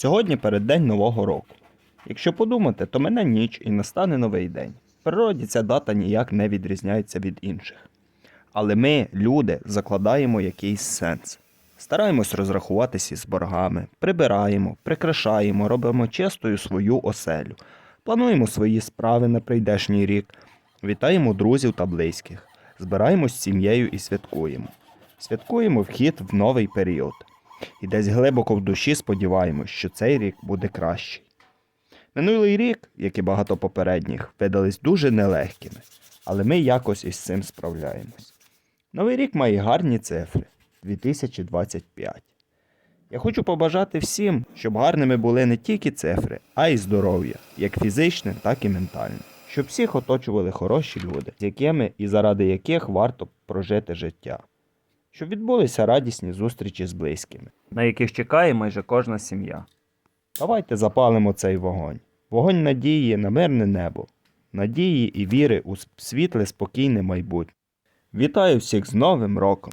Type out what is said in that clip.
Сьогодні переддень Нового року. Якщо подумати, то мене ніч і настане новий день. В природі ця дата ніяк не відрізняється від інших. Але ми, люди, закладаємо якийсь сенс. Стараємось розрахуватися з боргами, прибираємо, прикрашаємо, робимо чистою свою оселю, плануємо свої справи на прийдешній рік, вітаємо друзів та близьких, збираємось з сім'єю і святкуємо. Святкуємо вхід в новий період. І десь глибоко в душі сподіваємось, що цей рік буде кращий. Минулий рік, як і багато попередніх, видались дуже нелегкими, але ми якось із цим справляємось. Новий рік має гарні цифри 2025. Я хочу побажати всім, щоб гарними були не тільки цифри, а й здоров'я, як фізичне, так і ментальне. Щоб всіх оточували хороші люди, з якими і заради яких варто прожити життя. Щоб відбулися радісні зустрічі з близькими, на яких чекає майже кожна сім'я. Давайте запалимо цей вогонь. Вогонь надії на мирне небо, надії і віри у світле спокійне майбутнє. Вітаю всіх з Новим роком!